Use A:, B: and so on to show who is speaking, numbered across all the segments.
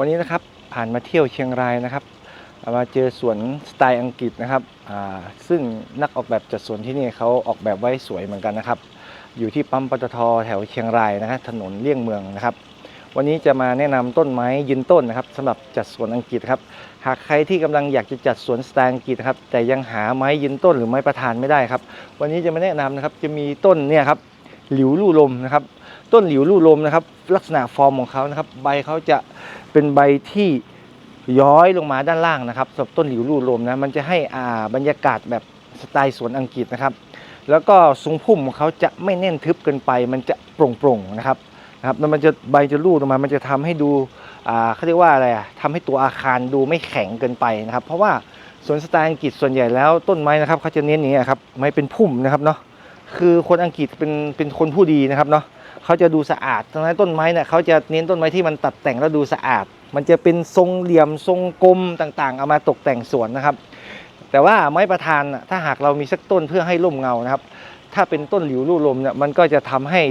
A: วันนี้นะครับผ่านมาเที่ยวเชียงรายนะครับมาเจอสวนสไตล์อังกฤษนะครับซึ่งนักออกแบบจัดสวนที่นี่เขาออกแบบไว้สวยเหมือนกันนะครับ อยู่ที่ปั๊มปตทแถวเชียงรายนะครับถนนเลี่ยงเมืองนะครับ วันนี้จะมาแนะนำต้นไม้ยืนต้นนะครับสำหรับจัดสวนอังกฤษครับหากใครที่กำลังอยากจะจัดสวนสไตล์อังกฤษครับแต่ยังหาไม้ยืนต้นหรือไม้ประธานไม่ได้ครับ วันนี้จะมาแนะนำนะครับจะมีต้นเนี่ยครับหลิวลู่ลมนะครับ ต้นหลิวลู่ลมนะครับ ลักษณะฟอร์มของเขานะครับ ใบเขาจะเป็นใบที่ย้อยลงมาด้านล่างนะครับสำหรับต้นหลิวลู่ลมนะมันจะให้อ่าบรรยากาศแบบสไตล์สวนอังกฤษนะครับ แล้วก็ทรงพุ่มของเขาจะไม่แน่นทึบเกินไป มันจะโปร่งๆนะครับนะครับแล้วมันจะใบจะรูดออกมา มันจะทำให้ดูอ่าเขาเรียกว่าอะไรอะทำให้ตัวอาคารดูไม่แข็งเกินไปนะครับ เพราะว่าสวนสไตล์อังกฤษส่วนใหญ่แล้วต้นไม้นะครับเขาจะเน้นอย่างนี้ยครับไม้เป็นพุ่มนะครับเนาะคือคนอังกฤษเป็นเป็นคนผู้ดีนะครับเนาะ เขาจะดูสะอาดทั้งนั้นต้นไม้เนี่ยเขาจะเน้นต้นไม้ที่มันตัดแต่งแล้วดูสะอาด มันจะเป็นทรงเหลี่ยมทรงกลมต่างๆ เอามาตกแต่งสวนนะครับ แต่ว่าไม้ประธานถ้าหากเรามีสักต้นเพื่อให้ร่มเงานะครับ ถ้าเป็นต้นหลิวลู่ลมเนี่ยมันก็จะทำให้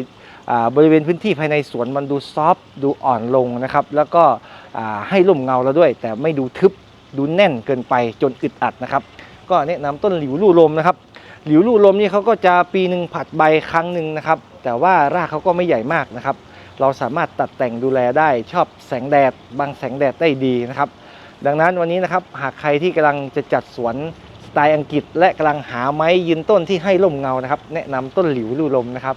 A: บริเวณพื้นที่ภายในสวนมันดูซอฟดูอ่อนลงนะครับ แล้วก็ให้ร่มเงาเราด้วย แต่ไม่ดูทึบดูแน่นเกินไปจนอึดอัดนะครับ ก็แนะนำต้นหลิวลู่ลมนะครับ หลิวลู่ลมนี่เขาก็จะปีหนึ่งผัดใบครั้งหนึ่งนะครับ แต่ว่ารากเขาก็ไม่ใหญ่มากนะครับ เราสามารถตัดแต่งดูแลได้ชอบแสงแดดบางแสงแดดได้ดีนะครับ ดังนั้นวันนี้นะครับหากใครที่กำลังจะจัดสวนสไตล์อังกฤษ และกำลังหาไม้ยืนต้นที่ให้ร่มเงานะครับ แนะนำต้นหลิวลู่ลมนะครับ